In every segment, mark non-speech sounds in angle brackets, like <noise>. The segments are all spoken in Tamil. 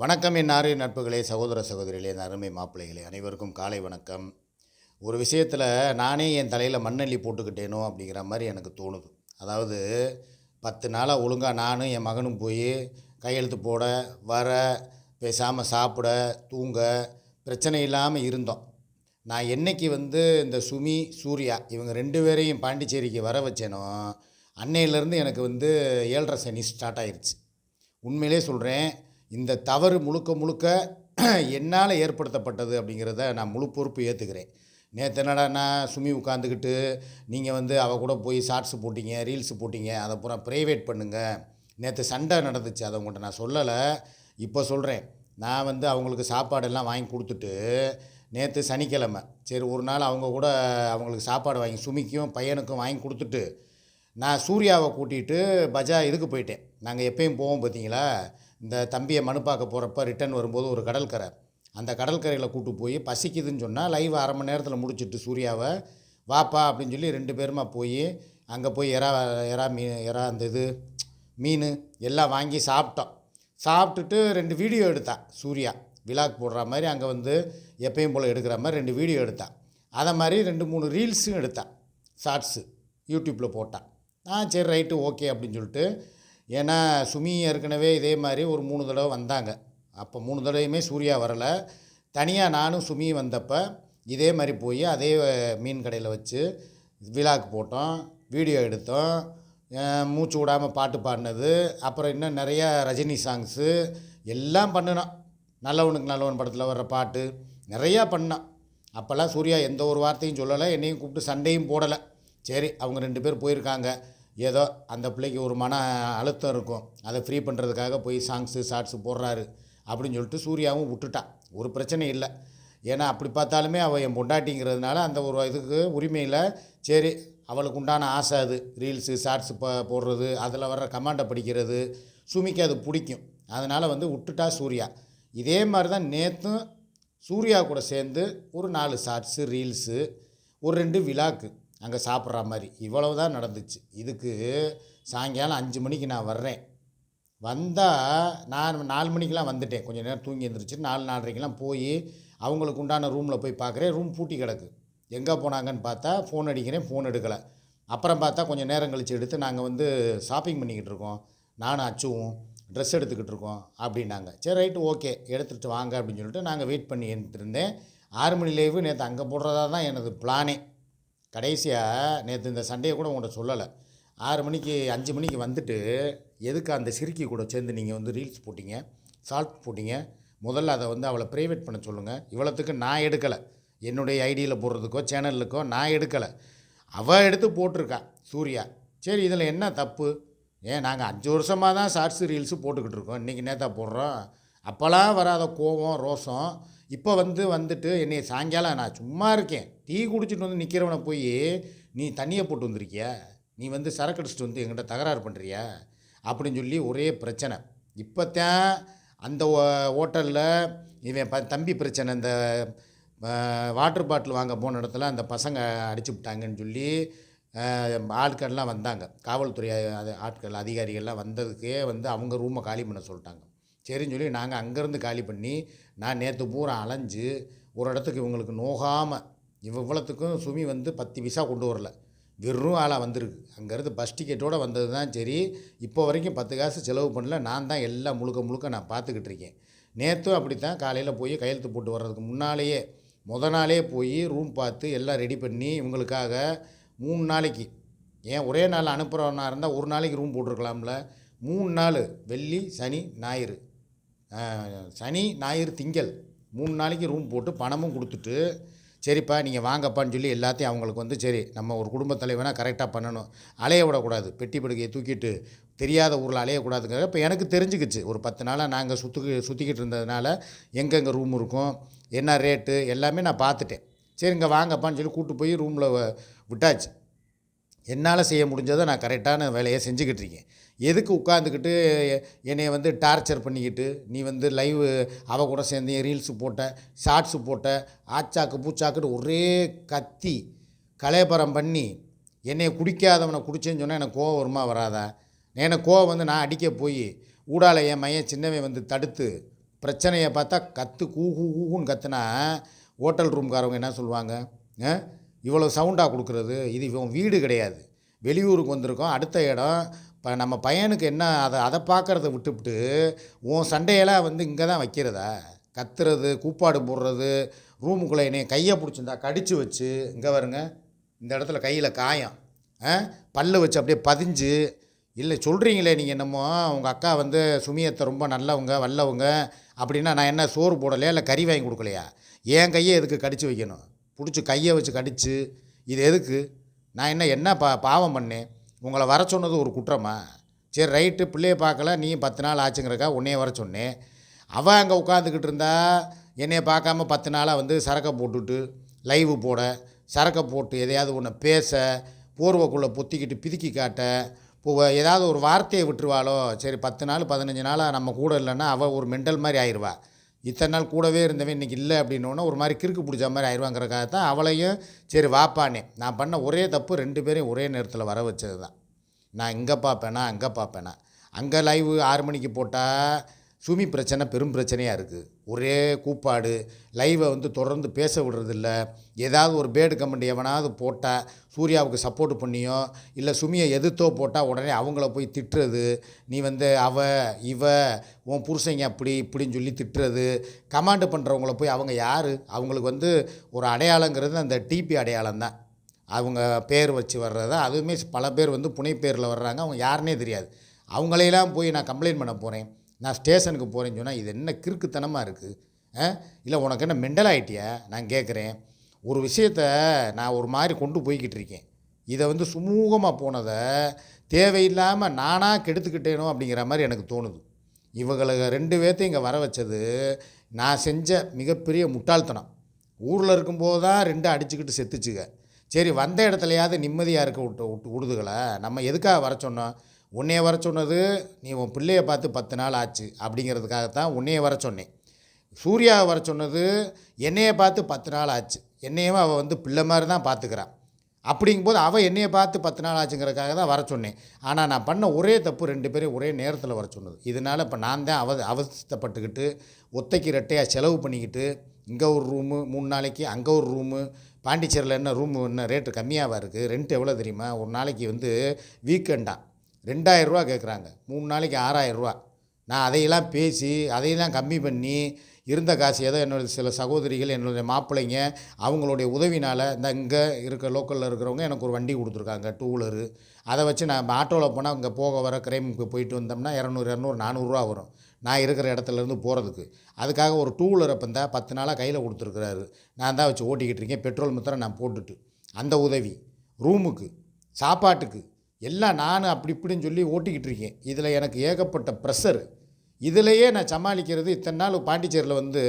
வணக்கம் என் ஆறு நட்புகளே சகோதர சகோதரிகளே என் அருமை மாப்பிள்ளைகளே அனைவருக்கும் காலை வணக்கம். ஒரு விஷயத்தில் நானே என் தலையில் மண்ணள்ளி போட்டுக்கிட்டேனோ அப்படிங்கிற மாதிரி எனக்கு தோணுது. அதாவது பத்து நாளாக ஒழுங்காக நானும் என் மகனும் போய் கையெழுத்து போட வர பேசாமல் சாப்பிட தூங்க பிரச்சனை இல்லாமல் இருந்தோம். நான் என்னைக்கு வந்து இந்த சுமி சூர்யா இவங்க ரெண்டு பேரையும் பாண்டிச்சேரிக்கு வர வச்சேனோ அன்னையிலேருந்து எனக்கு வந்து ஏழரை சனி ஸ்டார்ட் ஆயிடுச்சு உண்மையிலே சொல்கிறேன் இந்த தவறு முழுக்க முழுக்க <clears throat> என்னால் ஏற்படுத்தப்பட்டது அப்படிங்கிறத நான் முழு பொறுப்பு ஏற்றுக்கிறேன் நேற்று என்னடா நான் சுமி உட்காந்துக்கிட்டு நீங்கள் வந்து அவ கூட போய் ஷார்ட்ஸ் போட்டிங்க ரீல்ஸ் போட்டிங்க அதை பூரா ப்ரைவேட் பண்ணுங்கள் நேற்று சண்டை நடந்துச்சு அதை உங்கள்கிட்ட நான் சொல்லலை. இப்போ சொல்கிறேன் நான் வந்து அவங்களுக்கு சாப்பாடெல்லாம் வாங்கி கொடுத்துட்டு நேற்று சனிக்கிழமை சரி ஒரு நாள் அவங்க கூட அவங்களுக்கு சாப்பாடு வாங்கி சுமிக்கும் பையனுக்கும் வாங்கி கொடுத்துட்டு நான் சூர்யாவை கூட்டிகிட்டு பஜா இதுக்கு போயிட்டேன். நாங்கள் எப்பயும் போவோம் பார்த்தீங்களா இந்த தம்பியை மனு பார்க்க போகிறப்ப ரிட்டர்ன் வரும்போது ஒரு கடற்கரை. அந்த கடற்கரையில் கூட்டு போய் பசிக்குதுன்னு சொன்னால் லைவ் அரை மணி நேரத்தில் முடிச்சிட்டு சூர்யாவை வாப்பா அப்படின்னு சொல்லி ரெண்டு பேருமா போய் அங்கே போய் எறா எறா மீன் எறா அந்த இது மீன் எல்லாம் வாங்கி சாப்பிட்டோம். சாப்பிட்டுட்டு ரெண்டு வீடியோ எடுத்தான் சூர்யா. விழாக் போடுற மாதிரி அங்கே வந்து எப்பயும் போல் எடுக்கிற மாதிரி ரெண்டு வீடியோ எடுத்தான் அதை மாதிரி ரெண்டு மூணு ரீல்ஸும் எடுத்தான் ஷார்ட்ஸு யூடியூப்பில் போட்டான் ஆ சரி ரைட்டு ஓகே அப்படின்னு சொல்லிட்டு ஏன்னா சுமி ஏற்கனவே இதே மாதிரி ஒரு மூணு தடவை வந்தாங்க. அப்போ மூணு தடவையுமே சூர்யா வரலை. தனியாக நானும் சுமி வந்தப்போ இதே மாதிரி போய் அதே மீன் கடையில் வச்சு விழாக்கு போட்டோம் வீடியோ எடுத்தோம் மூச்சு விடாமல் பாட்டு பாடினது அப்புறம் இன்னும் நிறையா ரஜினி சாங்ஸு எல்லாம் பண்ணினோம். நல்லவனுக்கு நல்லவன் படத்தில் வர்ற பாட்டு நிறையா பண்ணோம் அப்போல்லாம் சூர்யா எந்த ஒரு வார்த்தையும் சொல்லலை என்னையும் கூப்பிட்டு சண்டையும் போடலை. சரி அவங்க ரெண்டு பேர் போயிருக்காங்க. ஏதோ அந்த பிள்ளைக்கு ஒரு மன அழுத்தம் இருக்கும். அதை ஃப்ரீ பண்ணுறதுக்காக போய் சாங்ஸு ஷார்ட்ஸு போடுறாரு அப்படின்னு சொல்லிட்டு சூர்யாவும் விட்டுட்டான் ஒரு பிரச்சனை இல்லை. ஏன்னா அப்படி பார்த்தாலுமே அவள் என் பொண்டாட்டிங்கிறதுனால அந்த ஒரு இதுக்கு உரிமையில் சரி அவளுக்கு உண்டான ஆசை அது. ரீல்ஸு ஷார்ட்ஸு போ போடுறது அதில் வர்ற கமாண்டை படிக்கிறது சுமிக்கு அது பிடிக்கும். அதனால் வந்து விட்டுட்டா சூர்யா. இதே மாதிரி தான் நேற்றும் சூர்யா கூட சேர்ந்து ஒரு நாலு ஷார்ட்ஸு ரீல்ஸு ஒரு ரெண்டு விழாக்கு அங்கே சாப்பிட்ற மாதிரி. இவ்வளவு தான் நடந்துச்சு. இதுக்கு சாயங்காலம் அஞ்சு மணிக்கு நான் வர்றேன். வந்தால் நான் நாலு மணிக்கெலாம் வந்துட்டேன். கொஞ்சம் நேரம் தூங்கி எழுந்திரிச்சு நாலு நாலரைக்கெலாம் போய் அவங்களுக்கு உண்டான ரூமில் போய் பார்க்குறேன் ரூம் பூட்டி கிடக்கு. எங்கே போனாங்கன்னு பார்த்தா ஃபோன் அடிக்கிறேன் ஃபோன் எடுக்கலை. அப்புறம் பார்த்தா கொஞ்சம் நேரம் கழித்து எடுத்து நாங்கள் வந்து ஷாப்பிங் பண்ணிக்கிட்டு இருக்கோம். நானும் அச்சுவும் ட்ரெஸ் எடுத்துக்கிட்டு இருக்கோம் அப்படின்னாங்க. சரி ரைட்டு ஓகே எடுத்துகிட்டு வாங்க அப்படின்னு சொல்லிட்டு நாங்கள் வெயிட் பண்ணி இருந்தேன். ஆறு மணி லைவு நேற்று அங்கே போடுறதா தான் எனது பிளானே கடைசியாக நேற்று இந்த சண்டையை கூட உங்கள்கிட்ட சொல்லலை. ஆறு மணிக்கு அஞ்சு மணிக்கு வந்துட்டு எதுக்கு அந்த சிறுக்கி கூட சேர்ந்து நீங்கள் வந்து ரீல்ஸ் போட்டிங்க சால்ட் போட்டிங்க? முதல்ல அதை வந்து அவளை ப்ரைவேட் பண்ண சொல்லுங்கள் இவ்வளோத்துக்கு நான் எடுக்கலை. என்னுடைய ஐடியில் போடுறதுக்கோ சேனலுக்கோ நான் எடுக்கலை. அவள் எடுத்து போட்டிருக்கா சூர்யா. சரி இதில் என்ன தப்பு? ஏன் நாங்கள் அஞ்சு வருஷமாக தான் ஷார்ட்ஸு ரீல்ஸு போட்டுக்கிட்டு இருக்கோம். இன்றைக்கி நேத்தா போடுறோம். அப்போல்லாம் வராத கோபம் ரோசம் இப்போ வந்து வந்துட்டு என்னை சாயங்காலம் நான் சும்மா இருக்கேன். டீ குடிச்சிட்டு வந்து நிற்கிறவனை போய் நீ தண்ணியை போட்டு வந்திருக்கியா? நீ வந்து சரக்கு அடிச்சிட்டு வந்து எங்கிட்ட தகராறு பண்ணுறியா அப்படின்னு சொல்லி ஒரே பிரச்சனை. இப்போத்தான் அந்த ஹோட்டலில் இவன் ப தம்பி பிரச்சனை இந்த வாட்டர் பாட்டில் வாங்க போன இடத்துல அந்த பசங்க அடிச்சு விட்டாங்கன்னு சொல்லி ஆட்கள்லாம் வந்தாங்க. காவல்துறை ஆட்கள் அதிகாரிகள்லாம் வந்ததுக்கே வந்து அவங்க ரூமை காலி பண்ண சொல்லிட்டாங்க. சரின்னு சொல்லி நாங்கள் அங்கேருந்து காலி பண்ணி நான் நேற்று பூரா அலைஞ்சு ஒரு இடத்துக்கு இவங்களுக்கு நோகாமல் இவ்வளோத்துக்கும் சுமி வந்து பத்து விசா கொண்டு வரல. வெறும் ஆளாக வந்திருக்கு. அங்கேருந்து பஸ் டிக்கெட்டோடு வந்தது தான் சரி. இப்போ வரைக்கும் பத்து காசு செலவு பண்ணல. நான் தான் எல்லாம் முழுக்க முழுக்க நான் பார்த்துக்கிட்டு இருக்கேன். நேற்றும் அப்படி தான் காலையில் போய் கையெழுத்து போட்டு வர்றதுக்கு முன்னாலேயே முத நாளே போய் ரூம் பார்த்து எல்லாம் ரெடி பண்ணி இவங்களுக்காக மூணு நாளைக்கு ஏன் ஒரே நாள் அனுப்புகிறவனா இருந்தால் ஒரு நாளைக்கு ரூம் போட்டிருக்கலாம்ல. மூணு நாள் வெள்ளி சனி ஞாயிறு. சனி ஞாயிறு திங்கள். மூணு நாளைக்கு ரூம் போட்டு பணமும் கொடுத்துட்டு சரிப்பா நீங்கள் வாங்கப்பான்னு சொல்லி எல்லாத்தையும் அவங்களுக்கு வந்து சரி நம்ம ஒரு குடும்பத் தலைவனாக கரெக்டாக பண்ணணும். அலைய விடக்கூடாது. பெட்டி படுக்கையை தூக்கிட்டு தெரியாத ஊரில் அலையக்கூடாதுங்கிற இப்போ எனக்கு தெரிஞ்சுக்கிச்சு. ஒரு பத்து நாளாக நாங்கள் சுற்றுக்கு சுற்றிக்கிட்டு இருந்ததுனால எங்கெங்கே ரூம் இருக்கும் என்ன ரேட்டு எல்லாமே நான் பார்த்துட்டேன். சரி இங்கே வாங்கப்பான்னு சொல்லி கூப்பிட்டு போய் ரூமில் விட்டாச்சு. என்னால் செய்ய முடிஞ்சதை நான் கரெக்டான வேலையை செஞ்சுக்கிட்டு இருக்கேன். எதுக்கு உட்காந்துக்கிட்டு என்னை வந்து டார்ச்சர் பண்ணிக்கிட்டு? நீ வந்து லைவ் அவ கூட சேர்ந்து ரீல்ஸு போட்ட ஷார்ட்ஸு போட்ட ஆச்சாக்கு பூச்சாக்குன்னு ஒரே கத்தி கலேபரம் பண்ணி என்னை குடிக்காதவனை குடிச்சேன்னு சொன்னால் எனக்கு கோவம் வருமா வராதா? எனக்கு கோவம் வந்து நான் அடிக்க போய் ஊடால என் மையன் சின்னவன் வந்து தடுத்து பிரச்சனையை பார்த்தா கத்து கூ கூன்னு கத்துனா ஹோட்டல் ரூம்காரவங்க என்ன சொல்லுவாங்க? இவ்வளோ சவுண்டாக கொடுக்குறது. இது இவன் வீடு கிடையாது. வெளியூருக்கு வந்திருக்கோம். அடுத்த இடம் இப்போ நம்ம பையனுக்கு என்ன அதை அதை பார்க்குறத விட்டுவிட்டு உன் சண்டையெல்லாம் வந்து இங்கே தான் வைக்கிறதா? கத்துறது கூப்பாடு போடுறது ரூமுக்குள்ளே என்னைய கையை பிடிச்சிருந்தா கடித்து வச்சு இங்கே வருங்க இந்த இடத்துல கையில் காயம் ஆ? பல்லு வச்சு அப்படியே பதிஞ்சு இல்லை சொல்கிறீங்களே நீங்கள் என்னமோ உங்கள் அக்கா வந்து சுமியத்தை ரொம்ப நல்லவங்க வல்லவங்க அப்படின்னா நான் என்ன சோறு போடலையா இல்லை கறி வாங்கி கொடுக்கலையா? என் கையை எதுக்கு கடித்து வைக்கணும்? பிடிச்சி கையை வச்சு கடித்து இது எதுக்கு? நான் என்ன என்ன பா பாவம் பண்ணேன்? உங்களை வர சொன்னது ஒரு குற்றமா? சரி ரைட்டு பிள்ளைய பார்க்கல நீ பத்து நாள் ஆச்சுங்கிறக்கா உன்னையே வர சொன்னேன். அவள் அங்கே உட்காந்துக்கிட்டு இருந்தா என்னையை பார்க்காம பத்து நாளாக வந்து சரக்கை போட்டுட்டு லைவு போட சரக்கை போட்டு எதையாவது ஒன்று பேச போர்வைக்குள்ளே பொத்திக்கிட்டு பிதுக்கி காட்ட இப்போ ஏதாவது ஒரு வார்த்தையை விட்டுருவாளோ? சரி பத்து நாள் பதினஞ்சு நாளாக நம்ம கூட இல்லைன்னா அவள் ஒரு மெண்டல் மாதிரி ஆயிடுவா இத்தனை நாள் கூடவே இருந்தவன் இன்றைக்கி இல்லை அப்படின்னோடனே ஒரு மாதிரி கிறுக்கு பிடிச்ச மாதிரி ஆயிடுவாங்கிறக்காக தான் அவளையும் சரி வாப்பானே நான் பண்ண ஒரே தப்பு ரெண்டு பேரையும் ஒரே நேரத்தில் வர வச்சது தான். நான் இங்கே பார்ப்பேனா அங்கே பார்ப்பேனா அங்கே லைவு ஆறு மணிக்கு போட்டால் சுமி பிரச்சனை பெரும் பிரச்சனையாக இருக்குது ஒரே கூப்பாடு. லைவை வந்து தொடர்ந்து பேச விடுறதில்ல. ஏதாவது ஒரு பேடு கமெண்ட் எவனாவது போட்டால் சூர்யாவுக்கு சப்போர்ட் பண்ணியோ இல்லை சுமியை எதிர்த்தோ போட்டால் உடனே அவங்கள போய் திட்டுறது. நீ வந்து அவ இவ உன் புருஷங்க அப்படி இப்படின்னு சொல்லி திட்டுறது. கமாண்டு பண்ணுறவங்கள போய் அவங்க யார்? அவங்களுக்கு வந்து ஒரு அடையாளங்கிறது அந்த டிபி அடையாளம் தான். அவங்க பேர் வச்சு வர்றதா அதுவுமே பல பேர் வந்து புனை பேரில் வர்றாங்க. அவங்க யாருன்னே தெரியாது. அவங்களையெல்லாம் போய் நான் கம்ப்ளைண்ட் பண்ண போகிறேன் நான் ஸ்டேஷனுக்கு போகிறேன்னு சொன்னால் இது என்ன கிறுக்குத்தனமாக இருக்குது இல்லை உனக்கு என்ன மெண்டல் ஆகிட்டியா நான் கேட்குறேன் ஒரு விஷயத்த நான் ஒரு மாதிரி கொண்டு போய்கிட்டு இருக்கேன். இதை வந்து சுமூகமாக போனதை தேவையில்லாமல் நானாக கெடுத்துக்கிட்டேனோ அப்படிங்கிற மாதிரி எனக்கு தோணுது. இவங்களுக்கு ரெண்டு பேர்த்தையும் இங்கே வர வச்சது நான் செஞ்ச மிகப்பெரிய முட்டாள்தனம். ஊரில் இருக்கும்போது தான் ரெண்டு அடிச்சுக்கிட்டு செத்துச்சுங்க சரி வந்த இடத்துலையாவது நிம்மதியாக இருக்க விட்டு விட்டு விடுதுகளை? நம்ம எதுக்காக வர சொன்னோம்? உன்னைய வர சொன்னது நீ உன் பிள்ளையை பார்த்து பத்து நாள் ஆச்சு அப்படிங்கிறதுக்காகத்தான் உன்னைய வர சொன்னேன். சூர்யாவை வர சொன்னது என்னைய பார்த்து பத்து நாள் ஆச்சு. என்னையும் அவள் வந்து பிள்ளை மாதிரி தான் பார்த்துக்கிறான் அப்படிங்கும்போது அவள் என்னையை பார்த்து பத்து நாள் ஆச்சுங்கிறதுக்காக தான் வர சொன்னேன். ஆனால் நான் பண்ண ஒரே தப்பு ரெண்டு பேரும் ஒரே நேரத்தில் வர சொன்னது. இதனால் இப்போ நான் தான் அவ அவஸ்தப்பட்டுக்கிட்டு ஒத்தைக்கு ரெட்டையாக செலவு பண்ணிக்கிட்டு இங்கே ஒரு ரூமு மூணு நாளைக்கு அங்கே ஒரு ரூமு பாண்டிச்சேரியில் என்ன ரூமு என்ன ரேட்டு கம்மியாகவா இருக்குது ரெண்ட் எவ்வளோ தெரியுமா? ஒரு நாளைக்கு வந்து வீக்கெண்டா ரெண்டாயிரரூவா கேட்குறாங்க. மூணு நாளைக்கு ஆறாயிரரூவா. நான் அதையெல்லாம் பேசி அதையெல்லாம் கம்மி பண்ணி இருந்த காசு ஏதோ என்னுடைய சில சகோதரிகள் என்னுடைய மாப்பிள்ளைங்க அவங்களுடைய உதவினால் இந்த இங்கே இருக்க லோக்கலில் இருக்கிறவங்க எனக்கு ஒரு வண்டி கொடுத்துருக்காங்க டூ வீலரு அதை வச்சு நான் ஆட்டோவில் போனால் இங்கே போக வர கிரைமுக்கு போயிட்டு வந்தோம்னா இரநூறு இரநூறு நானூறுரூவா வரும். நான் இருக்கிற இடத்துலேருந்து போகிறதுக்கு அதுக்காக ஒரு டூ வீலரை இப்போ இருந்தால் பத்து நாளாக கையில் கொடுத்துருக்குறாரு. நான் தான் வச்சு ஓட்டிக்கிட்டு இருக்கேன். பெட்ரோல் மாத்திரம் நான் போட்டுட்டு. அந்த உதவி. ரூமுக்கு சாப்பாட்டுக்கு எல்லாம் நான் அப்படி இப்படின்னு சொல்லி ஓட்டிக்கிட்டு இருக்கேன். இதில் எனக்கு ஏகப்பட்ட ப்ரெஷர் இதிலையே நான் சமாளிக்கிறது இத்தனை நாள் பாண்டிச்சேரியில் வந்து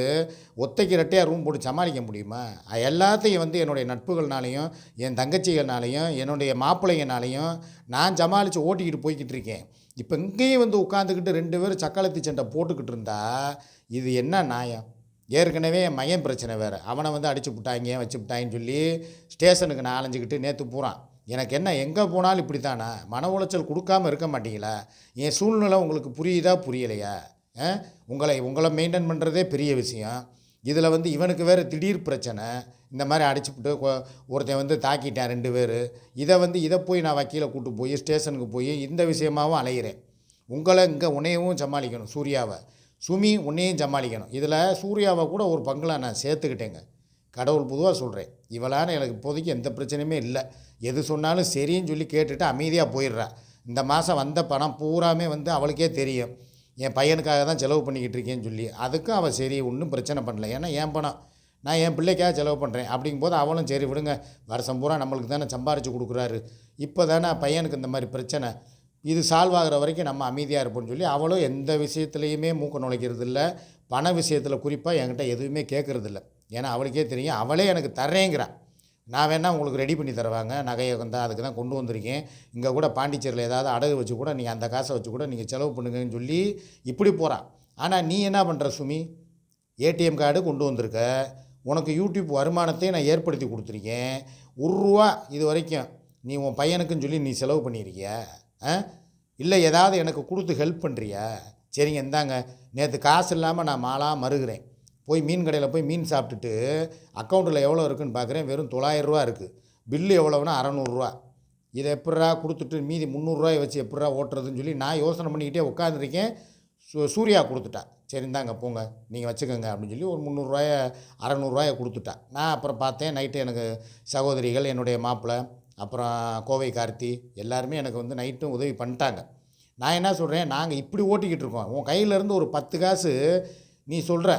ஒத்தைக்கு ரெட்டையாக ரூம் போட்டு சமாளிக்க முடியுமா? எல்லாத்தையும் வந்து என்னுடைய நட்புகள்னாலையும் என் தங்கச்சிகள்னாலையும் என்னுடைய மாப்பிள்ளைங்கனாலையும் நான் சமாளித்து ஓட்டிக்கிட்டு போய்கிட்டு இருக்கேன். இப்போ இங்கேயும் வந்து உட்காந்துக்கிட்டு ரெண்டு பேரும் சக்களத்தி சண்டை போட்டுக்கிட்டு இருந்தா இது என்ன நியாயம்? ஏற்கனவே என் மகன் பிரச்சனை வேறு. அவனை வந்து அடிச்சு விட்டாங்க வச்சு விட்டாங்கன்னு சொல்லி ஸ்டேஷனுக்கு நான் அலைஞ்சிக்கிட்டு நேற்று பூரான். எனக்கு என்ன எங்கே போனாலும் இப்படி தானே மன உளைச்சல் கொடுக்காம இருக்க மாட்டீங்களா? என் சூழ்நிலை உங்களுக்கு புரியுதா புரியலையா? ஆ? உங்களை உங்களை மெயின்டைன் பண்ணுறதே பெரிய விஷயம். இதில் வந்து இவனுக்கு வேறு திடீர் பிரச்சனை. இந்த மாதிரி அடிச்சுப்புட்டு ஒருத்தன் வந்து தாக்கிட்டேன் ரெண்டு பேர். இதை வந்து இதை போய் நான் வக்கீலை கூட்டு போய் ஸ்டேஷனுக்கு போய் இந்த விஷயமாவும் அலைகிறேன் உங்களை இங்கே உன்னையவும் சமாளிக்கணும் சூர்யாவை. சுமி உன்னையும் சமாளிக்கணும். இதில் சூர்யாவை கூட ஒரு பங்கில் நான் சேர்த்துக்கிட்டேங்க. கடவுள் பொதுவாக சொல்கிறேன் இவளான எனக்கு இப்போதைக்கு எந்த பிரச்சனையுமே இல்லை. எது சொன்னாலும் சரின்னு சொல்லி கேட்டுட்டு அமைதியாக போயிடுறா. இந்த மாதம் வந்த பணம் பூராமே வந்து அவளுக்கே தெரியும். என் பையனுக்காக தான் செலவு பண்ணிக்கிட்டு இருக்கேன்னு சொல்லி. அதுக்கும் அவள் சரி ஒன்றும் பிரச்சனை பண்ணல. ஏன்னா என் பணம். நான் என் பிள்ளைக்காக செலவு பண்ணுறேன் அப்படிங்கும்போது அவளும் சரி விடுங்க. வருஷம் பூரா நம்மளுக்கு தானே சம்பாரித்து கொடுக்குறாரு. இப்போ தானே பையனுக்கு இந்த மாதிரி பிரச்சனை. இது சால்வ் ஆகிற வரைக்கும் நம்ம அமைதியாக இருப்போம்னு சொல்லி அவளும் எந்த விஷயத்துலையுமே மூக்க நுழைக்கிறது இல்லை பண விஷயத்தில் குறிப்பாக என்கிட்ட எதுவுமே கேட்குறதில்ல ஏன்னா அவளுக்கே தெரியும். அவளே எனக்கு தர்றேங்கிறான் நான் வேணால் உங்களுக்கு ரெடி பண்ணி தருவாங்க. நகையை வந்து அதுக்கு தான் கொண்டு வந்திருக்கேன். இங்கே கூட பாண்டிச்சேரியில் ஏதாவது அடகு வச்சு கூட நீங்கள் அந்த காசை வச்சு கூட நீங்கள் செலவு பண்ணுங்கன்னு சொல்லி இப்படி போகிறான் ஆனால் நீ என்ன பண்ணுற சுமி? ஏடிஎம் கார்டு கொண்டு வந்திருக்க. உனக்கு யூடியூப் வருமானத்தையும் நான் ஏற்படுத்தி கொடுத்துருக்கேன். ஒரு ரூபா இது வரைக்கும் நீ உன் பையனுக்குன்னு சொல்லி நீ செலவு பண்ணியிருக்கியா? ஆ? இல்லை ஏதாவது எனக்கு கொடுத்து ஹெல்ப் பண்ணுறியா சரிங்க இந்தாங்க. நேற்று காசு இல்லாமல் நான் மாலாக மறுகிறேன். போய் மீன் கடையில் போய் மீன் சாப்பிட்டுட்டு அக்கௌண்ட்டில் எவ்வளோ இருக்குன்னு பார்க்குறேன். வெறும் தொள்ளாயிரரூவா இருக்குது பில்லு எவ்வளோன்னா அறநூறுரூவா இதை எப்பட்றா கொடுத்துட்டு மீதி முந்நூறுரூவாயை வச்சு எப்பட்றா ஓட்டுறதுன்னு சொல்லி நான் யோசனை பண்ணிக்கிட்டே உட்காந்துருக்கேன் சூ சூர்யா கொடுத்துட்டா. சரி இந்தாங்க போங்க. நீங்கள் வச்சுக்கோங்க அப்படின்னு சொல்லி ஒரு முந்நூறுரூவாய அறநூறுவாயை கொடுத்துட்டா. நான் அப்புறம் பார்த்தேன் நைட்டு எனக்கு சகோதரிகள் என்னுடைய மாப்பிள்ளை அப்புறம் கோவை கார்த்தி எல்லாருமே எனக்கு வந்து நைட்டும் உதவி பண்ணிட்டாங்க. நான் என்ன சொல்கிறேன் நாங்கள் இப்படி ஓட்டிக்கிட்டு இருக்கோம். உன் கையிலேருந்து ஒரு பத்து காசு நீ சொல்கிற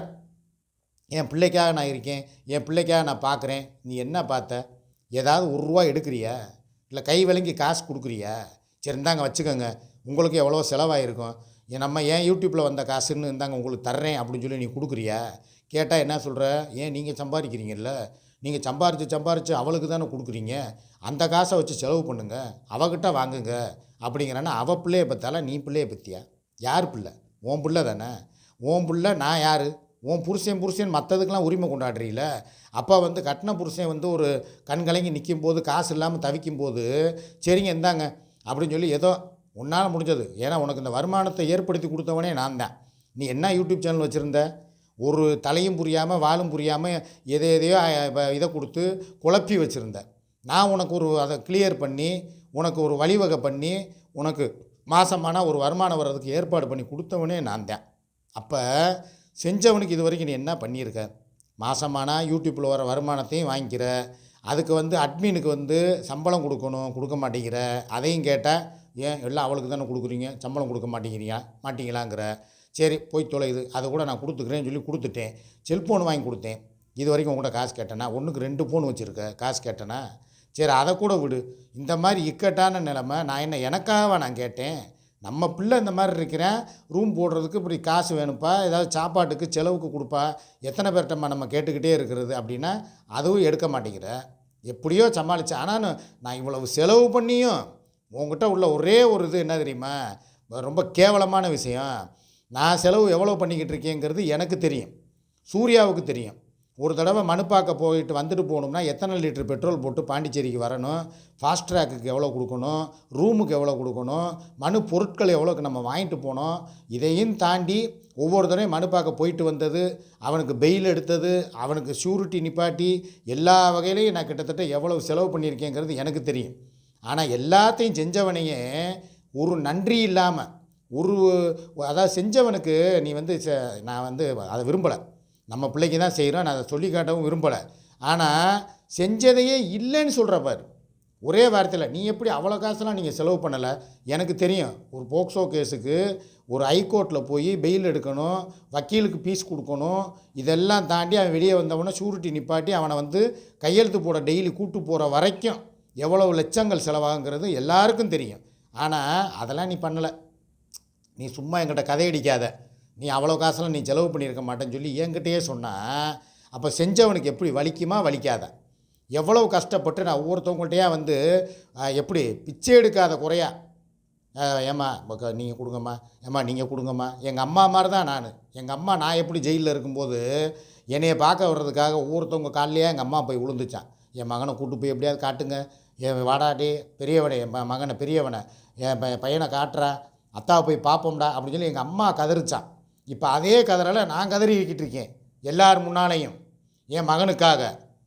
என் பிள்ளைக்காக நான் இருக்கேன் என் பிள்ளைக்காக நான் பார்க்குறேன். நீ என்ன பார்த்த? ஏதாவது ஒரு ரூபா எடுக்கிறியா? இல்லை கை விளங்கி காசு கொடுக்குறியா? சரி இந்தாங்க வச்சுக்கோங்க. உங்களுக்கு எவ்வளோ செலவாயிருக்கும். ஏன் நம்ம ஏன் யூடியூப்பில் வந்த காசுன்னு இந்தாங்க உங்களுக்கு தர்றேன் அப்படின்னு சொல்லி நீ கொடுக்குறியா? கேட்டால் என்ன சொல்கிற ஏன் நீங்கள் சம்பாதிக்கிறீங்கல்ல? நீங்கள் சம்பாரித்து சம்பாரித்து அவளுக்கு தானே கொடுக்குறீங்க. அந்த காசை வச்சு செலவு பண்ணுங்க. அவகிட்ட வாங்குங்க அப்படிங்கிறன்னா அவள் பிள்ளையை பத்தால நீ பிள்ளையை பற்றியா யார் பிள்ளை? உன் பிள்ளை தானே. உன் பிள்ளை நான் யார்? உன் புருஷன் புருஷன் மற்றதுக்கெல்லாம் உரிமை கொண்டாடுறீல அப்போ வந்து கட்டின புருஷன் வந்து ஒரு கண்கலங்கி நிற்கும் போது காசு இல்லாமல் தவிக்கும் போது சரிங்க இந்தாங்க அப்படின்னு சொல்லி ஏதோ உன்னால் முடிஞ்சது. ஏன்னா உனக்கு இந்த வருமானத்தை ஏற்படுத்தி கொடுத்தவனே நான் தான். நீ என்ன யூடியூப் சேனல் வச்சுருந்த? ஒரு தலையும் புரியாமல் வாலும் புரியாமல் எதை எதையோ இதை கொடுத்து குழப்பி வச்சுருந்த. நான் உனக்கு ஒரு அதை கிளியர் பண்ணி உனக்கு ஒரு வழிவகை பண்ணி உனக்கு மாதமான ஒரு வருமானம் வர்றதுக்கு ஏற்பாடு பண்ணி கொடுத்தவனே நான் தான். அப்போ செஞ்சவனுக்கு இது வரைக்கும் நீ என்ன பண்ணியிருக்க? மாசமானா யூடியூப்பில் வர வருமானத்தையும் வாங்கிக்கிற. அதுக்கு வந்து அட்மினுக்கு வந்து சம்பளம் கொடுக்கணும் கொடுக்க மாட்டேங்கிற. அதையும் கேட்டால் ஏன் எல்லாம் அவளுக்கு தானே கொடுக்குறீங்க? சம்பளம் கொடுக்க மாட்டேங்கிறீங்க? மாட்டீங்களாங்கிற. சரி போய் தொலையுது அதை கூட நான் கொடுத்துக்கிறேன்னு சொல்லி கொடுத்துட்டேன். செல்ஃபோன் வாங்கி கொடுத்தேன். இது வரைக்கும் உங்கள்கிட்ட காசு கேட்டேனா? ஒன்றுக்கு ரெண்டு ஃபோன் வச்சுருக்க. காசு கேட்டேனா? சரி அதை கூட விடு. இந்த மாதிரி இக்கட்டான நிலமை நான் என்ன எனக்காகவா நான் கேட்டேன்? நம்ம பிள்ளை இந்த மாதிரி இருக்கிறேன் ரூம் போடுறதுக்கு இப்படி காசு வேணும்ப்பா ஏதாவது சாப்பாட்டுக்கு செலவுக்கு கொடுப்பா எத்தனை பேர்கிட்டம்மா நம்ம கேட்டுக்கிட்டே இருக்கிறது அப்படின்னா அதுவும் எடுக்க மாட்டேங்கிற. எப்படியோ சமாளித்தேன் ஆனால் நான் இவ்வளவு செலவு பண்ணியும் உங்ககிட்ட உள்ள ஒரே ஒரு இது என்ன தெரியுமா? ரொம்ப கேவலமான விஷயம். நான் செலவு எவ்வளோ பண்ணிக்கிட்டு இருக்கேங்கிறது எனக்கு தெரியும். சூர்யாவுக்கு தெரியும். ஒரு தடவை மனுப்பாக்க போயிட்டு வந்துட்டு போகணும்னா எத்தனை லிட்டர் பெட்ரோல் போட்டு பாண்டிச்சேரிக்கு வரணும்? ஃபாஸ்ட் ட்ராக்குக்கு எவ்வளோ கொடுக்கணும்? ரூமுக்கு எவ்வளோ கொடுக்கணும்? மனு பொருட்கள் எவ்வளோக்கு நம்ம வாங்கிட்டு போனோம்? இதையும் தாண்டி ஒவ்வொரு தடவையும் மனுப்பாக்க போயிட்டு வந்தது அவனுக்கு பெயில் எடுத்தது அவனுக்கு ஷூரிட்டி நிப்பாட்டி எல்லா வகையிலையும் நான் கிட்டத்தட்ட எவ்வளவு செலவு பண்ணியிருக்கேங்கிறது எனக்கு தெரியும். ஆனால் எல்லாத்தையும் செஞ்சவனையே ஒரு நன்றி இல்லாமல் ஒரு அதாவது செஞ்சவனுக்கு நீ வந்து செ- நான் வந்து அதை விரும்பலை. நம்ம பிள்ளைக்கு தான் செய்கிறோம் நான் அதை சொல்லி காட்டவும் விரும்பலை. ஆனால் செஞ்சதையே இல்லைன்னு சொல்கிற பார். ஒரே வார்த்தையில் நீ எப்படி அவ்வளோ காசுலாம் நீங்கள் செலவு பண்ணலை? எனக்கு தெரியும். ஒரு போக்சோ கேஸுக்கு ஒரு ஹைகோர்ட்டில் போய் பெயில் எடுக்கணும் வக்கீலுக்கு பீஸ் கொடுக்கணும் இதெல்லாம் தாண்டி அவன் வெளியே வந்தவொடனே ஷூரிட்டி நிப்பாட்டி அவனை வந்து கையெழுத்து போட டெய்லி கூட்டு போகிற வரைக்கும் எவ்வளவு லட்சங்கள் செலவாகுங்கிறது எல்லாருக்கும் தெரியும். ஆனால் அதெல்லாம் நீ பண்ணலை. நீ சும்மா எங்கிட்ட கதையடிக்காத நீ அவ்வளோ காசெல்லாம் நீ செலவு பண்ணியிருக்க மாட்டேன்னு சொல்லி என்கிட்டயே சொன்னால் அப்போ செஞ்சவனுக்கு எப்படி வலிக்குமா வலிக்காத? எவ்வளவு கஷ்டப்பட்டு நான் ஒவ்வொருத்தவங்கள்ட்டையா வந்து எப்படி பிச்சை எடுக்காத குறையா? ஏம்மா நீங்கள் கொடுங்கம்மா. ஏம்மா நீங்கள் கொடுங்கம்மா. எங்கள் அம்மா மாதிரி தான் நான். எங்கள் அம்மா நான் எப்படி ஜெயிலில் இருக்கும்போது என்னையை பார்க்க வர்றதுக்காக ஒவ்வொருத்தவங்க காலையே எங்கள் அம்மா போய் விழுந்துச்சான் என் மகனை கூட்டு போய் எப்படியாவது காட்டுங்க. என் வாடாட்டி பெரியவனை என் மகனை பெரியவனை என் பையனை காட்டுறா. அத்தாவை போய் பார்ப்போம்டா அப்படின்னு சொல்லி எங்கள் அம்மா கதறிச்சான். இப்போ அதே கதறால் நான் கதறிக்கிட்டு இருக்கேன். எல்லார் முன்னாலேயும். என் மகனுக்காக.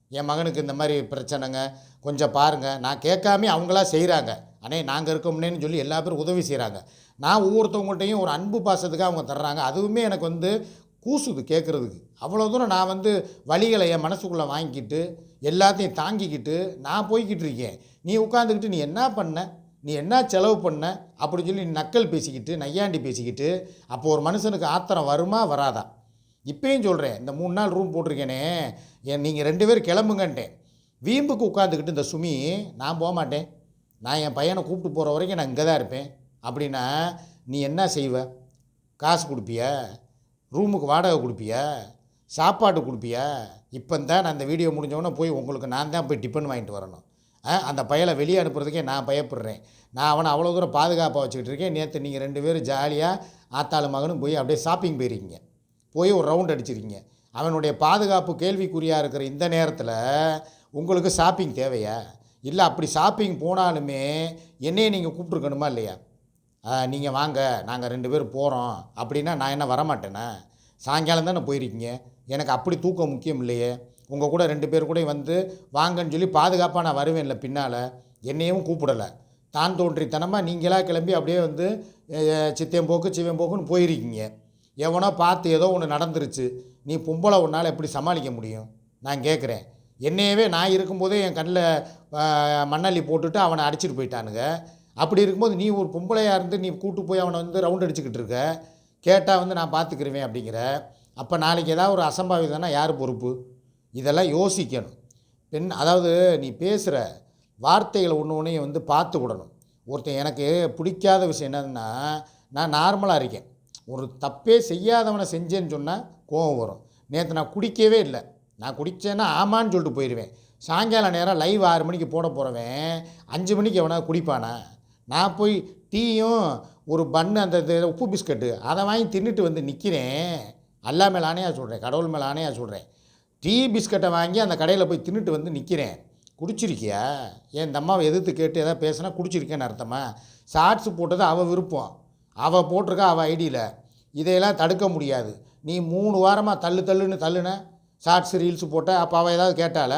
என் மகனுக்கு இந்த மாதிரி பிரச்சனைங்க. கொஞ்சம் பாருங்கள் நான் கேட்காம அவங்களா செய்கிறாங்க அண்ணே நாங்கள் இருக்கோம்னேன்னு சொல்லி எல்லா பேரும் உதவி செய்கிறாங்க நான் ஒவ்வொருத்தவங்கள்ட்டையும் ஒரு அன்பு பாசத்துக்கு அவங்க தர்றாங்க. அதுவுமே எனக்கு வந்து கூசுது கேட்குறதுக்கு அவ்வளோ தூரம் நான் வந்து வழிகளை என் மனசுக்குள்ளே வாங்கிக்கிட்டு எல்லாத்தையும் தாங்கிக்கிட்டு நான் போய்கிட்டு இருக்கேன். நீ உட்காந்துக்கிட்டு நீ என்ன பண்ண? நீ என்ன செலவு பண்ண? அப்படின்னு சொல்லி நக்கல் பேசிக்கிட்டு நையாண்டி பேசிக்கிட்டு அப்போ ஒரு மனுஷனுக்கு ஆத்திரம் வருமா? வராதா? இப்பயும் சொல்கிறேன் இந்த மூணு நாள் ரூம் போட்டிருக்கேனே என் நீங்கள் ரெண்டு பேரும் கிளம்புங்கன்ட்டேன். வீம்புக்கு உட்காந்துக்கிட்டு இந்த சுமி நான் போக மாட்டேன். நான் என் பையனை கூப்பிட்டு போகிற வரைக்கும் நான் இங்கே தான் இருப்பேன். அப்படின்னா நீ என்ன செய்வ? காசு கொடுப்பிய? ரூமுக்கு வாடகை கொடுப்பிய? சாப்பாடு கொடுப்பியா? இப்போ தான் நான் அந்த வீடியோ முடிஞ்சவொன்னே போய் உங்களுக்கு நான் தான் போய் டிஃபன் வாங்கிட்டு வரணும். அந்த பயலை வெளியே அனுப்புறதுக்கே நான் பயப்படுறேன். நான் அவனை அவ்வளோ தூரம் பாதுகாப்பாக வச்சுக்கிட்டு இருக்கேன். நேற்று நீங்கள் ரெண்டு பேரும் ஜாலியாக ஆத்தாளு மகனும் போய் அப்படியே ஷாப்பிங் போயிருக்கீங்க. போய் ஒரு ரவுண்ட் அடிச்சிருக்கீங்க. அவனுடைய பாதுகாப்பு கேள்விக்குறியாக இருக்கிற இந்த நேரத்தில் உங்களுக்கு ஷாப்பிங் தேவையா? இல்லை அப்படி ஷாப்பிங் போனாலுமே என்னையே நீங்கள் கூப்பிட்ருக்கணுமா இல்லையா? நீங்கள் வாங்க நாங்கள் ரெண்டு பேரும் போகிறோம் அப்படின்னா நான் என்ன வரமாட்டேனா? சாயங்காலம் தானே போயிருக்கீங்க. எனக்கு அப்படி தூக்கம் முக்கியம் இல்லையே. உங்கள் கூட ரெண்டு பேர் கூட வந்து வாங்கன்னு சொல்லி பாதுகாப்பாக நான் வருவேன்ல பின்னால். என்னையும் கூப்பிடலை. தான் தோன்றித்தனமாக நீங்களாக கிளம்பி அப்படியே வந்து அஹ், சித்தேன் போக்கு சிவன் போக்குன்னு போயிருக்கீங்க. எவனோ பார்த்து ஏதோ ஒன்று நடந்துருச்சு. நீ பொம்பளை உன்னால் எப்படி சமாளிக்க முடியும்? நான் கேட்குறேன் என்னையவே நான் இருக்கும்போதே என் கண்ணில் மண்ணள்ளி போட்டுட்டு அவனை அடிச்சிட்டு போயிட்டானுங்க. அப்படி இருக்கும்போது நீ ஒரு பொம்பளையாக இருந்து நீ கூட்டு போய் அவனை வந்து ரவுண்ட் அடிச்சுக்கிட்டு இருக்க. கேட்டால் வந்து நான் பார்த்துக்கிருவேன் அப்படிங்கிற. அப்போ நாளைக்கு ஏதாவது ஒரு அசம்பாவிதம்னா யார் பொறுப்பு? இதெல்லாம் யோசிக்கணும். பெண் அதாவது நீ பேசுகிற வார்த்தைகளை ஒன்று ஒன்றையும் வந்து பார்த்து விடணும். ஒருத்தன் எனக்கு பிடிக்காத விஷயம் என்னதுன்னா நான் நார்மலாக இருக்கேன். ஒரு தப்பே செய்யாதவனை செஞ்சேன்னு சொன்னால் கோவம் வரும். நேற்று நான் குடிக்கவே இல்லை. நான் குடித்தேன்னா ஆமான்னு சொல்லிட்டு போயிடுவேன் சாயங்காலம் நேரம் லைவ் ஆறு மணிக்கு போட போகிறவன் அஞ்சு மணிக்கு எவனா குடிப்பானா? நான் போய் டீயும் ஒரு பன்னு அந்த இது உப்பு பிஸ்கட்டு அதை வாங்கி தின்னுட்டு வந்து நிற்கிறேன் அல்லா மேலே ஆணையாக சொல்கிறேன் கடவுள் மேலே ஆணையாக சொல்கிறேன் டீ பிஸ்கட்டை வாங்கி அந்த கடையில் போய் தின்னுட்டு வந்து நிற்கிறேன் குடிச்சிருக்கியா? ஏன் இந்த அம்மாவை எதிர்த்து கேட்டு எதாவது பேசுனா குடிச்சிருக்கேன்னு அர்த்தமா? ஷார்ட்ஸ் போட்டது அவள் விருப்பம். அவள் போட்டிருக்கா அவள் ஐடியில் இதையெல்லாம் தடுக்க முடியாது. நீ மூணு வாரமாக தள்ளு தள்ளுன்னு தள்ளுன? ஷார்ட்ஸ் ரீல்ஸ் போட்ட? அப்போ அவள் ஏதாவது கேட்டால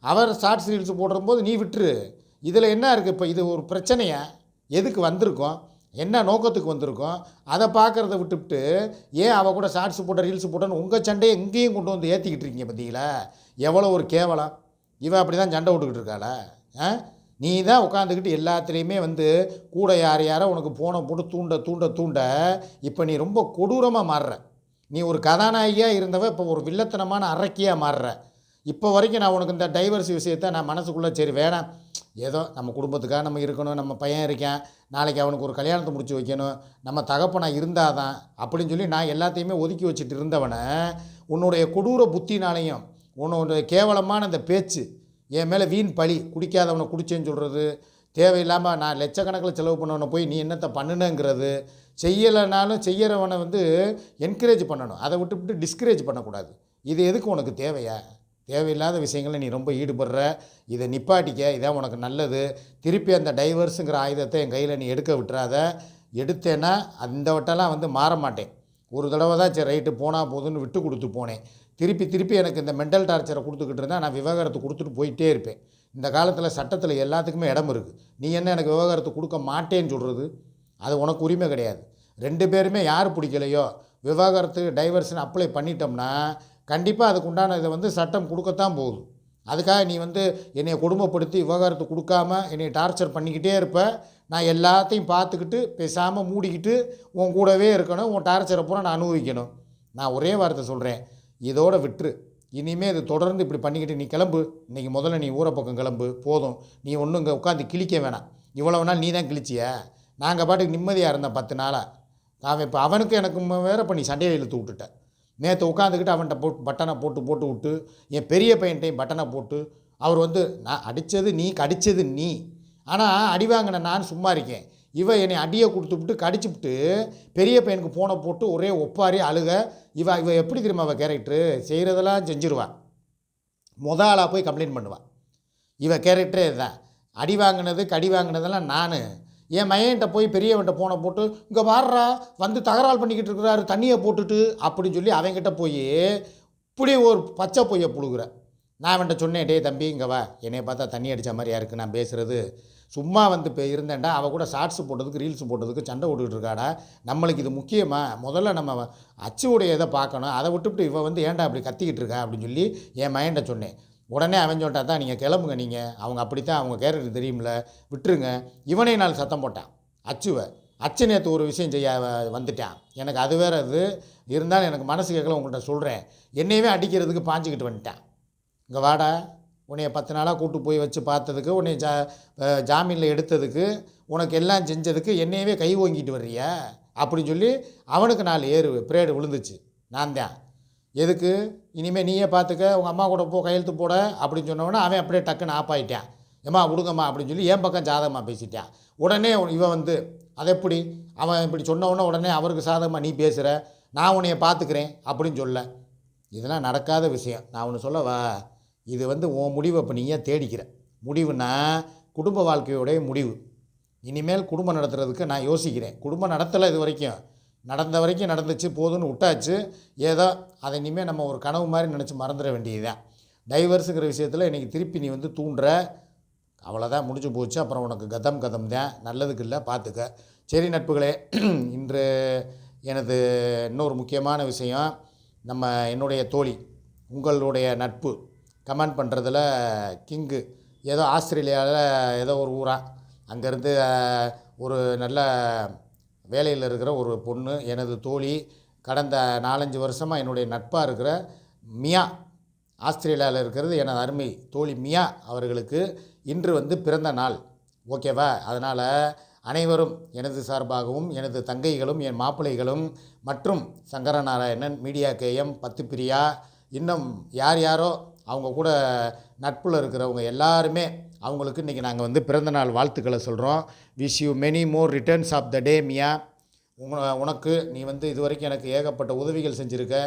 அவர் ஷார்ட்ஸ் ரீல்ஸ் போடும்போது நீ விட்டுரு. இதில் என்ன இருக்குது இப்போ? இது ஒரு பிரச்சனையா? எதுக்கு வந்திருக்கோம்? என்ன நோக்கத்துக்கு வந்திருக்கோம்? அதை பார்க்குறத விட்டுவிட்டு ஏன் அவள் கூட ஷார்ட்ஸ் போட்ட ரீல்ஸ் போட்டோன்னு உங்கள் சண்டையை இங்கேயும் கொண்டு வந்து ஏற்றிக்கிட்டு இருக்கீங்க பார்த்தீங்களா எவ்வளோ ஒரு கேவலம். இவன் அப்படி தான் சண்டை விட்டுக்கிட்டு இருக்காளா? ஆ? நீ தான் உட்காந்துக்கிட்டு எல்லாத்துலேயுமே வந்து கூட யார் யாரோ உனக்கு போன போட்டு தூண்ட தூண்ட தூண்ட இப்போ நீ ரொம்ப கொடூரமாக மாறுற. நீ ஒரு கதாநாயகியாக இருந்தவ இப்போ ஒரு வில்லத்தனமான அரக்கியாக மாறுற. இப்போ வரைக்கும் நான் உனக்கு இந்த டைவர்ஸ் விஷயத்தை நான் மனசுக்குள்ளே சரி வேணாம். ஏதோ நம்ம குடும்பத்துக்காக நம்ம இருக்கணும் நம்ம பையன் இருக்கேன் நாளைக்கு அவனுக்கு ஒரு கல்யாணத்தை முடிச்சு வைக்கணும் நம்ம தகப்பனை இருந்தால் தான் அப்படின்னு சொல்லி நான் எல்லாத்தையுமே ஒதுக்கி வச்சுட்டு இருந்தவனை உன்னுடைய கொடூர புத்தினாலையும் உன்னோட கேவலமான இந்த பேச்சு என் மேலே வீண் பழி குடிக்காதவனை குடிச்சேன்னு சொல்கிறது தேவையில்லாமல் நான் லட்சக்கணக்கில் செலவு பண்ணவனை போய் நீ என்னத்தை பண்ணுனங்கிறது செய்யலைனாலும் செய்கிறவனை வந்து என்கரேஜ் பண்ணணும். அதை விட்டு விட்டு டிஸ்கரேஜ் பண்ணக்கூடாது. இது எதுக்கு உனக்கு தேவையா? தேவையில்லாத விஷயங்களில் நீ ரொம்ப ஈடுபடுற. இதை நிப்பாட்டிக்க இதான் உனக்கு நல்லது. திருப்பி அந்த டைவர்ஸுங்கிற ஆயுதத்தை என் கையில் நீ எடுக்க விட்டுறாத. எடுத்தேன்னா அந்த வட்டெல்லாம் வந்து மாற மாட்டேன். ஒரு தடவை தான் சரி ரைட்டு போனால் போதுன்னு விட்டு கொடுத்து போனேன். திருப்பி திருப்பி எனக்கு இந்த மென்டல் டார்ச்சரை கொடுத்துக்கிட்டு இருந்தால் நான் விவகாரத்தை கொடுத்துட்டு போயிட்டே இருப்பேன். இந்த காலத்தில் சட்டத்தில் எல்லாத்துக்குமே இடம் இருக்குது நீ என்ன எனக்கு விவகாரத்தை கொடுக்க மாட்டேன்னு சொல்கிறது அது உனக்கு உரிமை கிடையாது. ரெண்டு பேருமே யார் பிடிக்கலையோ விவாகரத்து டைவர்ஸ்னு அப்ளை பண்ணிட்டோம்னா கண்டிப்பாக அதுக்கு உண்டான இதை வந்து சட்டம் கொடுக்கத்தான் போகுது. அதுக்காக நீ வந்து என்னை கொடுமைப்படுத்தி விவகாரத்தை கொடுக்காம என்னை டார்ச்சர் பண்ணிக்கிட்டே இருப்ப. நான் எல்லாத்தையும் பார்த்துக்கிட்டு பேசாமல் மூடிக்கிட்டு உன் கூடவே இருக்கணும் உன் டார்ச்சரை பூரா நான் அனுபவிக்கணும். நான் ஒரே வார்த்தை சொல்கிறேன் இதோட விட்டுரு. இனிமேல் இது தொடர்ந்து இப்படி பண்ணிக்கிட்டு நீ கிளம்பு. இன்றைக்கி முதல்ல நீ ஊரை பக்கம் கிளம்பு. போதும். நீ ஒன்றும் இங்கே உட்காந்து கிழிக்க வேணாம். இவ்வளவு நாள் நீ தான் கிழிச்சிய? நாங்கள் பாட்டுக்கு நிம்மதியாக இருந்தேன் பத்து நாளாக அவன் இப்போ அவனுக்கு எனக்கு வேற நீ சண்டையை இழுத்து விட்டுட்டேன் நேற்று உட்காந்துக்கிட்டு அவன்கிட்ட போட்டு பட்டனை போட்டு போட்டு விட்டு என் பெரிய பையன்ட்டையும் பட்டனை போட்டு அவர் வந்து நான் அடித்தது நீ கடித்தது நீ. ஆனால் அடி வாங்கின நான் சும்மா இருக்கேன். இவ என்னை அடியை கொடுத்துவிட்டு கடிச்சுப்புட்டு பெரிய பையனுக்கு போனை போட்டு ஒரே ஒப்பாரி அழுக இவ இவ எப்படி தெரியுமா அவள் கேரக்டரு செய்கிறதெல்லாம் செஞ்சிருவான் முத ஆளாக போய் கம்ப்ளைண்ட் பண்ணுவான் இவ கேரக்டரே இதுதான். அடி வாங்கினது கடி வாங்கினதெல்லாம் நான். என் மையன்கிட்ட போய் பெரியவன்கிட்ட போனை போட்டு இங்கே வாடுறா வந்து தகராறு பண்ணிக்கிட்டு இருக்கிறாரு தண்ணியை போட்டுட்டு அப்படின்னு சொல்லி அவங்ககிட்ட போய் இப்படி ஒரு பச்சை பொய்யை பிடுக்குற நான் அவன்கிட்ட சொன்னேன் டேய் தம்பி இங்கே வா. என்னைய பார்த்தா தண்ணி அடித்த மாதிரி யாருக்கு நான் பேசுகிறது சும்மா வந்து இப்போ இருந்தேன்டா. அவள் கூட ஷார்ட்ஸ் போட்டதுக்கு ரீல்ஸ் போட்டதுக்கு சண்டை விட்டுக்கிட்டு இருக்காடா. நம்மளுக்கு இது முக்கியமாக முதல்ல நம்ம அச்சுவுடைய இதை பார்க்கணும். அதை விட்டுவிட்டு இவன் வந்து ஏன்டா அப்படி கத்திக்கிட்டு இருக்கா? அப்படின்னு சொல்லி என் மையன்ட்ட சொன்னேன். உடனே அவன் சொல்லிட்டா தான் நீங்கள் கிளம்புங்க நீங்கள் அவங்க அப்படித்தான் அவங்க கேரக்டர் தெரியும்ல விட்டுருங்க. இவனே நாள் சத்தம் போட்டான். அச்சுவை அச்சு நேற்று ஒரு விஷயம் செய்ய வந்துட்டான். எனக்கு அது வேற இது இருந்தாலும் எனக்கு மனசு கேட்கல உங்கள்கிட்ட சொல்கிறேன் என்னையவே அடிக்கிறதுக்கு பாஞ்சிக்கிட்டு வந்துட்டான். இங்கே வாடா. உன்னைய பத்து நாளாக கூட்டு போய் வச்சு பார்த்ததுக்கு உன்னை ஜா ஜாமீனில் எடுத்ததுக்கு உனக்கு எல்லாம் செஞ்சதுக்கு என்னையவே கை ஓங்கிட்டு வர்றியா? அப்படின்னு சொல்லி அவனுக்கு நாலு ஏறு பிரேடு விழுந்துச்சு. நான் தான். எதுக்கு? இனிமேல் நீயே பார்த்துக்க உங்கள் அம்மா கூட போ கையெழுத்து போட அப்படின்னு சொன்னவொடனே அவன் அப்படியே டக்குன்னு ஆஃப் ஆகிட்டான் ஏம்மா விடுங்கம்மா அப்படின்னு சொல்லி என் பக்கம் ஜாதகமாக பேசிட்டான். உடனே இவன் வந்து அதை எப்படி? அவன் இப்படி சொன்னவுடனே உடனே அவருக்கு சாதகமாக நீ பேசுகிற நான் உன்னைய பார்த்துக்கிறேன் அப்படின்னு சொல்ல. இதெல்லாம் நடக்காத விஷயம். நான் ஒன்று சொல்ல வா இது வந்து உன் முடிவை இப்போ நீயே தேடிக்கிற. முடிவுனா குடும்ப வாழ்க்கையோடைய முடிவு. இனிமேல் குடும்பம் நடத்துறதுக்கு நான் யோசிக்கிறேன். குடும்பம் நடத்தலை இது வரைக்கும். நடந்த வரைக்கும் நடந்துச்சு போதும்னு விட்டாச்சு. ஏதோ அதை இனிமேல் நம்ம ஒரு கனவு மாதிரி நினச்சி மறந்துட வேண்டியதுதான். டைவர்ஸுங்கிற விஷயத்தில் இன்றைக்கி திருப்பி நீ வந்து தூண்டுற. அவ்வளோதான் முடிஞ்சு போச்சு. அப்புறம் உனக்கு கதம் கதம் தான் நல்லதுக்கு இல்லை பார்த்துக்க சரி நட்புகளே <clears throat> இன்று எனது இன்னொரு முக்கியமான விஷயம். நம்ம என்னுடைய தோழி உங்களுடைய நட்பு கமெண்ட் பண்ணுறதுல கிங்கு ஏதோ ஆஸ்திரேலியாவில் ஏதோ ஒரு ஊராக அங்கேருந்து ஒரு நல்ல வேலையில் இருக்கிற ஒரு பொண்ணு எனது தோழி கடந்த நாலஞ்சு வருஷமாக என்னுடைய நட்பாக இருக்கிற மியா ஆஸ்திரேலியாவில் இருக்கிறது எனது அருமை தோழி மியா அவர்களுக்கு இன்று வந்து பிறந்த நாள். ஓகேவா அதனால் அனைவரும் எனது சார்பாகவும் எனது தங்கைகளும் என் மாப்பிள்ளைகளும் மற்றும் சங்கரநாராயணன் மீடியா கேஎம் பத்து பிரியா இன்னும் யார் யாரோ அவங்க கூட நட்பில் இருக்கிறவங்க எல்லாருமே அவங்களுக்கு இன்றைக்கி நாங்கள் வந்து பிறந்தநாள் வாழ்த்துக்களை சொல்கிறோம் wish you many more returns of the day Mia உனக்கு நீ வந்து இது வரைக்கும் எனக்கு ஏகப்பட்ட உதவிகள் செஞ்சுருக்க.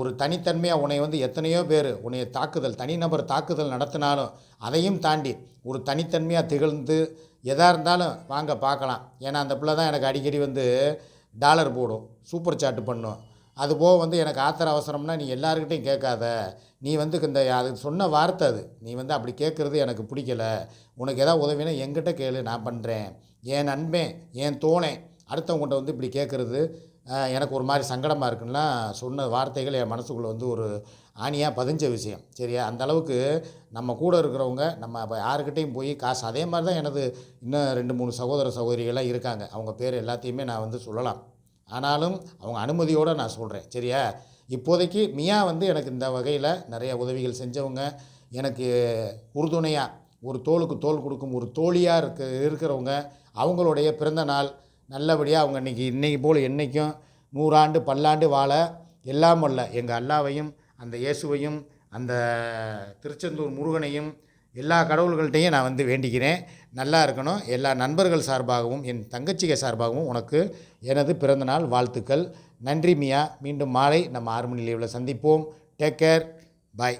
ஒரு தனித்தன்மையாக உன்னை வந்து எத்தனையோ பேர் உன்னைய தாக்குதல் தனிநபர் தாக்குதல் நடத்தினாலும் அதையும் தாண்டி ஒரு தனித்தன்மையாக திகழ்ந்து எதாக இருந்தாலும் வாங்க பார்க்கலாம் ஏன்னா அந்த பிள்ளை தான் எனக்கு அடிக்கடி வந்து டாலர் போடும் சூப்பர் சாட்டு பண்ணும். அதுபோக வந்து எனக்கு ஆத்திர அவசரம்னா நீ எல்லாருக்கிட்டையும் கேட்காத. நீ வந்து இந்த அது சொன்ன வார்த்தை அது. நீ வந்து அப்படி கேட்குறது எனக்கு பிடிக்கல. உனக்கு எதாவது உதவினா என்கிட்ட கேளு நான் பண்ணுறேன் என் நண்பன் என் தோணேன் அடுத்தவங்ககிட்ட வந்து இப்படி கேட்குறது எனக்கு ஒரு மாதிரி சங்கடமாக இருக்குன்னா சொன்ன வார்த்தைகள் என் மனசுக்குள்ளே வந்து ஒரு ஆணியாக பதிஞ்ச விஷயம். சரியா? அந்த அளவுக்கு நம்ம கூட இருக்கிறவங்க நம்ம இப்போ யாருக்கிட்டையும் போய் காசு அதே மாதிரி தான் எனது இன்னும் ரெண்டு மூணு சகோதர சகோதரிகள்லாம் இருக்காங்க. அவங்க பேர் எல்லாத்தையுமே நான் வந்து சொல்லலாம். ஆனாலும் அவங்க அனுமதியோடு நான் சொல்கிறேன் சரியா? இப்போதைக்கு மியா வந்து எனக்கு இந்த வகையில் நிறைய உதவிகள் செஞ்சவங்க எனக்கு உறுதுணையாக ஒரு தோலுக்கு தோல் கொடுக்கும் ஒரு தோழியாக இருக்க இருக்கிறவங்க அவங்களுடைய பிறந்த நாள் நல்லபடியாக அவங்க இன்றைக்கி இன்றைக்கி போல் என்றைக்கும் நூறாண்டு பல்லாண்டு வாழ எல்லாம் வல்ல. எங்கள் அல்லாவையும் அந்த இயேசுவையும் அந்த திருச்செந்தூர் முருகனையும் எல்லா கடவுள்கள்கிட்டையும் நான் வந்து வேண்டிக்கிறேன். நல்லா இருக்கணும். எல்லா நண்பர்கள் சார்பாகவும் என் தங்கச்சிகள் சார்பாகவும் உனக்கு எனது பிறந்தநாள் வாழ்த்துக்கள். நன்றி மியா. மீண்டும் மாலை நம்ம ஆறு மணி லீவில் சந்திப்போம். Take care bye